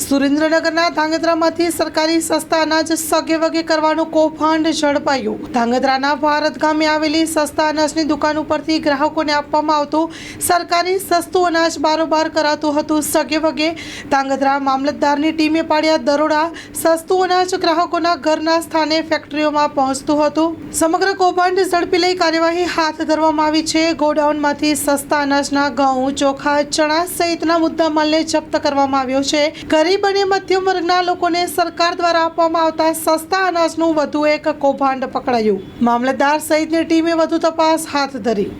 સુરેન્દ્રનગરના ધાંગધ્રામાંથી સરકારી સસ્તા અનાજ સગે વગે કરવાનું કૌભાંડ ઝડપાયું. ધાંગધ્રાના ભારત ગામે આવેલી સસ્તા અનાજની દુકાન ઉપરથી ગ્રાહકોને આપવામાં આવતું સરકારી સસ્તું અનાજ બારોબાર કરાતું હતું સગે વગે. ધાંગધ્રા મામલતદારની ટીમે પાડ્યા દરોડા સસ્તું અનાજ ગ્રાહકોના ઘરના સ્થાને ફેક્ટરીઓમાં પહોંચતું હતું. સમગ્ર કૌભાંડ ઝડપી લઈ કાર્યવાહી હાથ ધરવામાં આવી છે. ગોડાઉનમાંથી સસ્તા અનાજના ઘઉં, ચોખા, ચણા સહિતના મુદ્દામાલને જપ્ત કરવામાં આવ્યો છે. ગરીબ અને મધ્યમ વર્ગના લોકોને સરકાર દ્વારા આપવામાં આવતા સસ્તા અનાજનું વધુ એક કૌભાંડ પકડાયું. મામલતદાર સહિતની ટીમે વધુ તપાસ હાથ ધરી.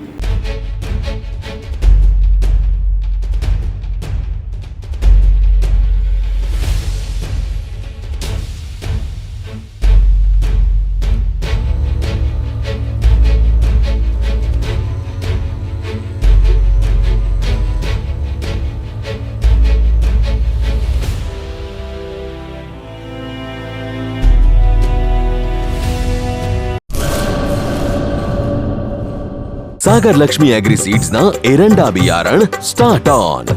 સાગર લક્ષ્મી એગ્રી સીડ્સ ના એરંડા બિયારણ સ્ટાર્ટ ઓન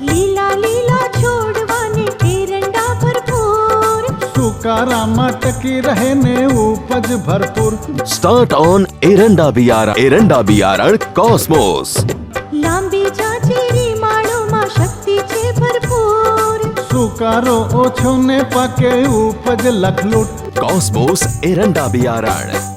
લીલા લીલા છોડવાને એરંડા ભરપૂર સુકારામાં ટકી રહે ને ઉપજ ભરપૂર સ્ટાર્ટ ઓન એરંડા બિયારણ એરંડા બિયારણ કોસ્મોસ લાંબી જાચેરી માળોમાં શક્તિ છે ભરપૂર સુકારો ઓછો ને પાકે ઉપજ લખલૂટ કોસ્મોસ એરંડા બિયારણ